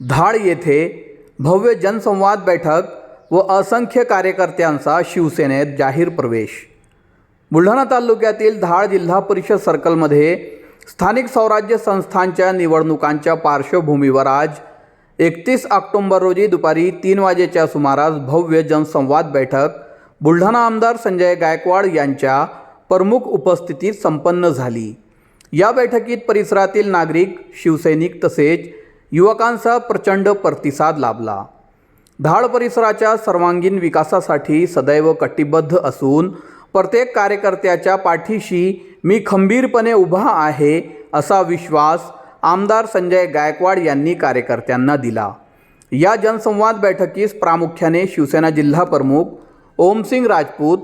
धाड येथे भव्य जनसंवाद बैठक व असंख्य कार्यकर्त्यांचा शिवसेनेत जाहीर प्रवेश. बुलढाणा तालुक्यातील धाड जिल्हा परिषद सर्कलमध्ये स्थानिक स्वराज्य संस्थांच्या निवडणुकांच्या पार्श्वभूमीवर आज एकतीस ऑक्टोंबर रोजी दुपारी तीन वाजेच्या सुमारास भव्य जनसंवाद बैठक बुलढाणा आमदार संजय गायकवाड यांच्या प्रमुख उपस्थितीत संपन्न झाली. या बैठकीत परिसरातील नागरिक शिवसैनिक तसेच युवकांचा प्रचंड प्रतिसाद लाभला. धाड परिसराच्या सर्वांगीण विकासासाठी सदैव कटिबद्ध असून प्रत्येक कार्यकर्त्याच्या पाठीशी मी खंबीरपणे उभा आहे असा विश्वास आमदार संजय गायकवाड यांनी कार्यकर्त्यांना दिला. या जनसंवाद बैठकीस प्रामुख्याने शिवसेना जिल्हा प्रमुख ओमसिंग राजपूत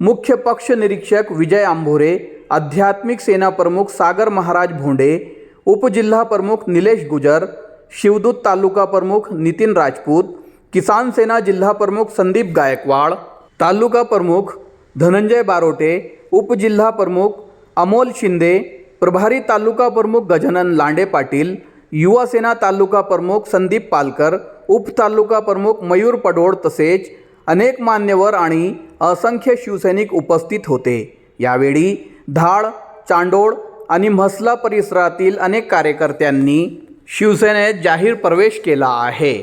मुख्य पक्ष निरीक्षक विजय आंभोरे आध्यात्मिक सेना प्रमुख सागर महाराज भोंडे उपजिल्हा प्रमुख निलेश गुजर, शिवदूत तालुका प्रमुख नितिन राजपूत, किसान सेना जिल्हा प्रमुख संदीप गायकवाड, तालुका प्रमुख धनंजय बारोटे, उपजिल्हा प्रमुख अमोल शिंदे, प्रभारी तालुका प्रमुख गजानन लांडे पाटील, युवा सेना तालुका प्रमुख संदीप पालकर उपतालुका प्रमुख मयूर पडोळ तसेच अनेक मान्यवर आणि असंख्य शिवसैनिक उपस्थित होते. यावेळी धाड, चांडोळ आणि म्हसला परिसरातील अनेक कार्यकर्त्यांनी शिवसेनेत जाहीर प्रवेश केला आहे.